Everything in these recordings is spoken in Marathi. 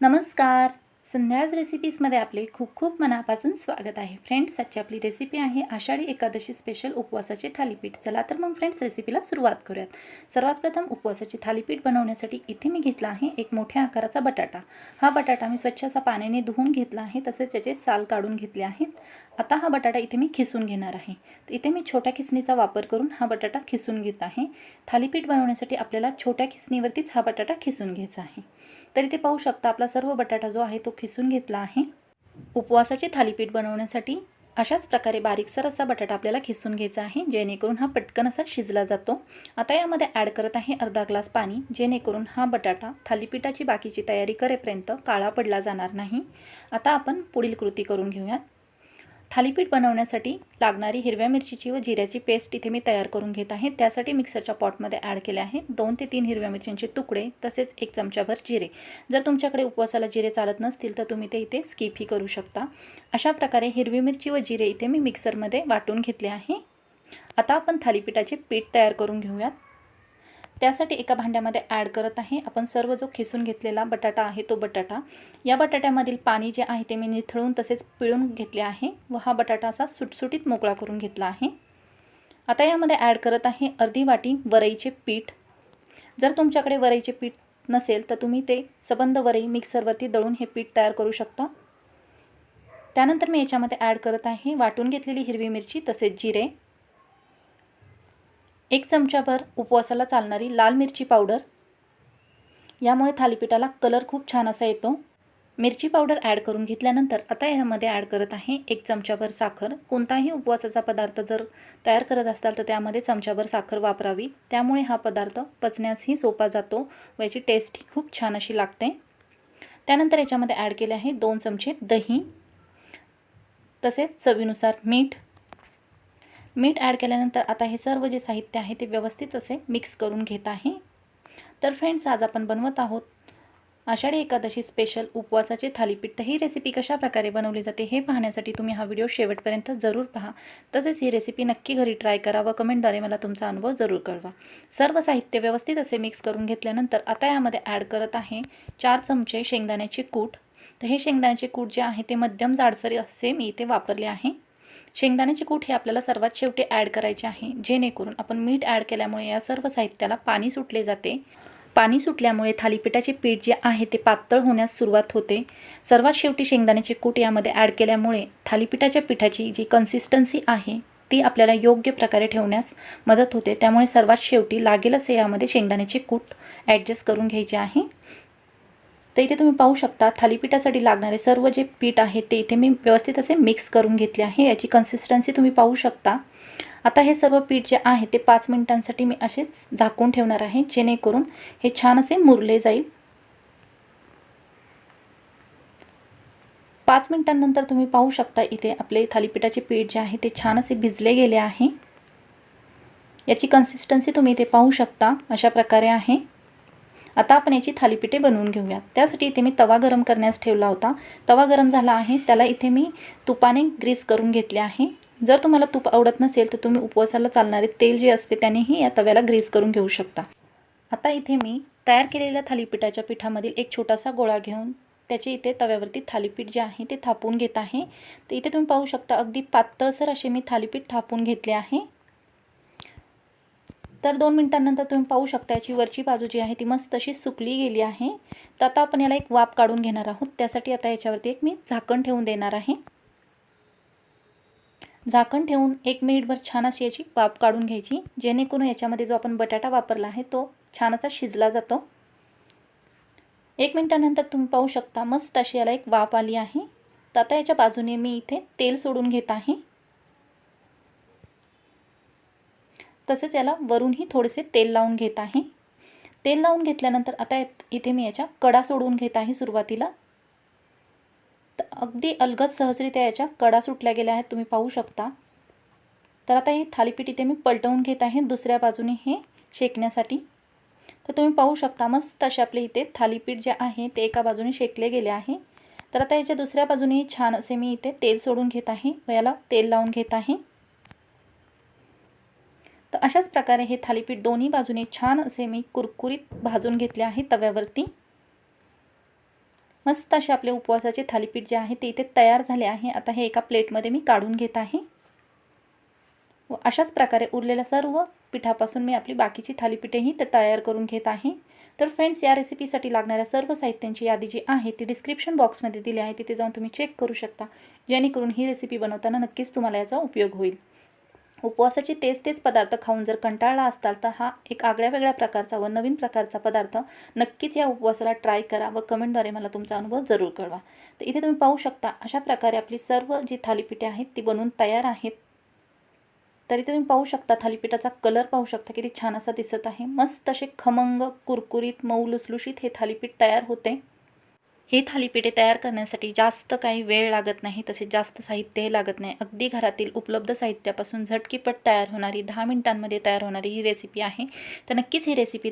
नमस्कार. संध्याज रेसिपीजमध्ये आपले खूप खूप मनापासून स्वागत आहे. फ्रेंड्स आजची आपली रेसिपी आहे आषाढी एकादशी स्पेशल उपवासाचे थालीपीठ. चला तर मग फ्रेंड्स रेसिपीला सुरुवात करूयात. सर्वात प्रथम उपवासाचे थालीपीठ बनवण्यासाठी इथे मी घेतला आहे एक मोठ्या आकाराचा बटाटा. हा बटाटा मी स्वच्छ असा पाण्याने धुवून घेतला आहे. तसेच त्याचे साल काढून घेतले आहेत. आता हा बटाटा इथे मी खिसून घेणार आहे. तर इथे मी छोट्या खिसणीचा वापर करून हा बटाटा खिसून घेत आहे. थालीपीठ बनवण्यासाठी आपल्याला छोट्या खिसणीवरतीच हा बटाटा खिसून घ्यायचा आहे. तर इथे पाहू शकता आपला सर्व बटाटा जो आहे तो खिसून घेतला आहे. उपवासाचे थालीपीठ बनवण्यासाठी अशाच प्रकारे बारीकसर असा बटाटा आपल्याला खिसून घ्यायचा आहे जेणेकरून हा पटकन असा शिजला जातो. आता यामध्ये ॲड करत आहे अर्धा ग्लास पाणी जेणेकरून हा बटाटा थालीपीठाची बाकीची तयारी करेपर्यंत काळा पडला जाणार नाही. आता आपण पुढील कृती करून घेऊयात. थालीपीठ बनवण्यासाठी लागणारी हिरव्या मिरचीची व जिऱ्याची पेस्ट इथे मी तयार करून घेत आहे. त्यासाठी मिक्सरच्या पॉटमध्ये ॲड केले आहे दोन ते तीन हिरव्या मिरच्यांचे तुकडे तसेच एक चमचाभर जिरे. जर तुमच्याकडे उपवासाला जिरे चालत नसतील तर तुम्ही ते इथे स्किपही करू शकता. अशा प्रकारे हिरवी मिरची व जिरे इथे मी मिक्सरमध्ये वाटून घेतले आहे. आता आपण थालीपीठाचे पीठ तयार करून घेऊयात. त्यासाठी एका भांड्यामध्ये ॲड करत आहे. आपण सर्व जो खिसून घेतलेला बटाटा आहे तो बटाटा. या बटाट्यामधील पाणी जे आहे ते मी निथळून तसेच पिळून घेतले आहे व हा बटाटा असा सुटसुटीत मोकळा करून घेतला आहे. आता यामध्ये ॲड करत आहे अर्धी वाटी वरईचे पीठ. जर तुमच्याकडे वरईचे पीठ नसेल तर तुम्ही ते सबंध वरई मिक्सरवरती दळून हे पीठ तयार करू शकता. त्यानंतर मी याच्यामध्ये ॲड करत आहे वाटून घेतलेली हिरवी मिरची तसेच जिरे. एक चमचाभर उपवासाला चालणारी लाल मिरची पावडर. यामुळे थालीपीठाला कलर खूप छान असा येतो. मिरची पावडर ॲड करून घेतल्यानंतर आता यामध्ये ॲड करत आहे एक चमचाभर साखर. कोणताही उपवासाचा पदार्थ जर तयार करत असाल तर त्यामध्ये चमचाभर साखर वापरावी. त्यामुळे हा पदार्थ पचण्यासही सोपा जातो व याची टेस्टही खूप छान अशी लागते. त्यानंतर याच्यामध्ये ॲड केले आहे दोन चमचे दही. तसेच चवीनुसार मीठ मीठ ॲड केल्यानंतर आता हे सर्व जे साहित्य आहे ते व्यवस्थित असे मिक्स करून घेत आहे. तर फ्रेंड्स आज आपण बनवत आहोत आषाढी एकादशी स्पेशल उपवासाचे थालीपीठ. तर ही रेसिपी कशा प्रकारे बनवली जाते हे पाहण्यासाठी तुम्ही हा व्हिडिओ शेवटपर्यंत जरूर पहा. तसेच ही रेसिपी नक्की घरी ट्राय करा व कमेंटद्वारे मला तुमचा अनुभव जरूर कळवा. सर्व साहित्य व्यवस्थित असे मिक्स करून घेतल्यानंतर आता यामध्ये ॲड करत आहे चार चमचे शेंगदाण्याचे कूट. तर हे शेंगदाण्याचे कूट जे आहे ते मध्यम जाडसर असे मी इथे वापरले आहे. शेंगदाण्याचे कूट हे आपल्याला सर्वात शेवटी ॲड करायचे आहे. जेणेकरून आपण मीठ ॲड केल्यामुळे या सर्व साहित्याला पाणी सुटले जाते. पाणी सुटल्यामुळे थालीपीठाचे पीठ जे आहे ते पातळ होण्यास सुरुवात होते. सर्वात शेवटी शेंगदाण्याचे कूट यामध्ये ॲड केल्यामुळे थालीपीठाच्या पिठाची जी कन्सिस्टन्सी आहे ती आपल्याला योग्य प्रकारे ठेवण्यास मदत होते. त्यामुळे सर्वात शेवटी लागेलच यामध्ये शेंगदाण्याचे कूट ॲडजस्ट करून घ्यायचे आहे. तर इथे तुम्ही पाहू शकता थालीपीठासाठी लागणारे सर्व जे पीठ आहे ते इथे मी व्यवस्थित असे मिक्स करून घेतले आहे. याची कन्सिस्टन्सी तुम्ही पाहू शकता. आता हे सर्व पीठ जे आहे ते पाच मिनिटांसाठी मी असेच झाकून ठेवणार आहे जेणेकरून हे छान असे मुरले जाईल. पाच मिनिटांनंतर तुम्ही पाहू शकता इथे आपले थालीपीठाचे पीठ जे आहे ते छान असे भिजले गेले आहे. याची कन्सिस्टन्सी तुम्ही इथे पाहू शकता अशा प्रकारे आहे. आता आपण याची थालीपीठे बनवून घेऊयात. त्यासाठी इथे मी तवा गरम करण्यास ठेवला होता. तवा गरम झाला आहे. त्याला इथे मी तुपाने ग्रीस करून घेतले आहे. जर तुम्हाला तूप आवडत नसेल तर तुम्ही उपवासाला चालणारे तेल जे असते त्यानेही या तव्याला ग्रीस करून घेऊ शकता. आता इथे मी तयार केलेल्या थालीपीठाच्या पिठामधील एक छोटासा गोळा घेऊन त्याचे इथे तव्यावरती थालीपीठ जे आहे ते थापून घेत आहे. तर इथे तुम्ही पाहू शकता अगदी पातळसर असे मी थालीपीठ थापून घेतले आहे. तर दोन मिनटांनंतर तुम्ही पाहू शकता याची वरची बाजू जी आहे ती मस्त अशी सुकली गेली आहे. तर आता आपण याला एक वाफ काढून घेणार आहोत. त्यासाठी आता याच्यावरती एक मी झाकण ठेवून देणार आहे. झाकण ठेवून एक मिनिटभर छान अशी याची वाफ काढून घ्यायची. जेणेकरून याच्यामध्ये जो आपण बटाटा वापरला आहे तो छान असा शिजला जातो. एक मिनटानंतर तुम्ही पाहू शकता मस्त अशी याला एक वाफ आली आहे. तर आता याच्या बाजूने मी इथे तेल सोडून घेत आहे. तसेच याला वरूनही थोडेसे तेल लावून घेत आहे. तेल लावून घेतल्यानंतर आता इथे मी याच्या कडा सोडून घेत आहे सुरुवातीला. तर अगदी अलगद सहजरित्या याच्या कडा सुटल्या गेल्या आहेत तुम्ही पाहू शकता. तर आता हे थालीपीठ इथे मी पलटवून घेत आहे दुसऱ्या बाजूने हे शेकण्यासाठी. तर तुम्ही पाहू शकता मस्त असे आपले इथे थालीपीठ जे आहे ते एका बाजूने शेकले गेले आहे. तर आता याच्या दुसऱ्या बाजूने छान असे मी इथे तेल सोडून घेत आहे व याला तेल लावून घेत आहे. तर अशाच प्रकारे हे थालीपीठ दोन्ही बाजूने छान असे मी कुरकुरीत भाजून घेतले आहे तव्यावरती. मस्त असे आपले उपवासाचे थालीपीठ जे आहे ते इथे तयार झाले आहे. आता हे एका प्लेटमध्ये मी काढून घेत आहे. व अशाच प्रकारे उरलेल्या सर्व पिठापासून मी आपली बाकीची थालीपीठेही ते तयार करून घेत आहे. तर फ्रेंड्स या रेसिपीसाठी लागणाऱ्या सर्व साहित्यांची यादी जी आहे ती डिस्क्रिप्शन बॉक्समध्ये दिली आहे. तिथे जाऊन तुम्ही चेक करू शकता. जेणेकरून ही रेसिपी बनवताना नक्कीच तुम्हाला याचा उपयोग होईल. उपवासाचे तेच तेच पदार्थ खाऊन जर कंटाळला असताल तर हा एक आगळ्या वेगळ्या प्रकारचा व नवीन प्रकारचा पदार्थ नक्कीच या उपवासाला ट्राय करा व कमेंटद्वारे मला तुमचा अनुभव जरूर कळवा. तर इथे तुम्ही पाहू शकता अशा प्रकारे आपली सर्व जी थालीपीठे आहेत ती बनवून तयार आहेत. तर इथे तुम्ही पाहू शकता थालीपीठाचा कलर पाहू शकता किती छान असा दिसत आहे. मस्त असे खमंग कुरकुरीत मऊ लुसलुशीत हे थालीपीठ तयार होते. हे थालीपीठे तयार करण्यासाठी जास्त काही वेळ लागत नाही तसेच जास्त साहित्यही लागत नाही. अगदी घरातील उपलब्ध साहित्यापासून झटकीपट तयार होणारी दहा मिनिटांमध्ये तयार होणारी ही रेसिपी आहे. तर नक्कीच ही रेसिपी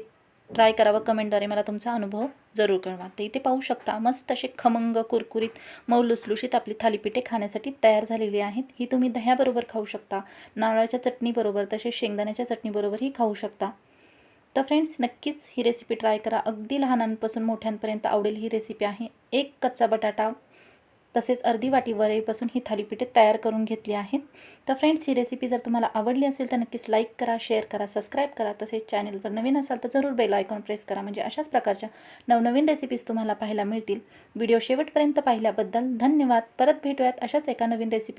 ट्राय करावं कमेंटद्वारे मला तुमचा अनुभव जरूर कळवा. तर इथे पाहू शकता मस्त असे खमंग कुरकुरीत मऊ लुसलुशीत आपली थालीपीठे खाण्यासाठी तयार झालेली आहेत. ही तुम्ही दह्याबरोबर खाऊ शकता नारळाच्या चटणीबरोबर तसेच शेंगदाण्याच्या चटणीबरोबरही खाऊ शकता. तर फ्रेंड्स नक्कीच ही रेसिपी ट्राय करा. अगदी लहानांपासून मोठ्यांपर्यंत आवडेल ही रेसिपी आहे. एक कच्चा बटाटा तसेच अर्धी वाटी वरईपासून ही थालीपीठे तयार करून घेतली आहेत. तर फ्रेंड्स ही रेसिपी जर तुम्हाला आवडली असेल तर नक्कीच लाईक करा शेअर करा सबस्क्राईब करा. तसेच चॅनलवर नवीन असाल तर जरूर बेल आयकॉन प्रेस करा. म्हणजे अशाच प्रकारच्या नवनवीन रेसिपीज तुम्हाला पाहायला मिळतील. व्हिडिओ शेवटपर्यंत पाहिल्याबद्दल धन्यवाद. परत भेटूयात अशाच एका नवीन रेसिपी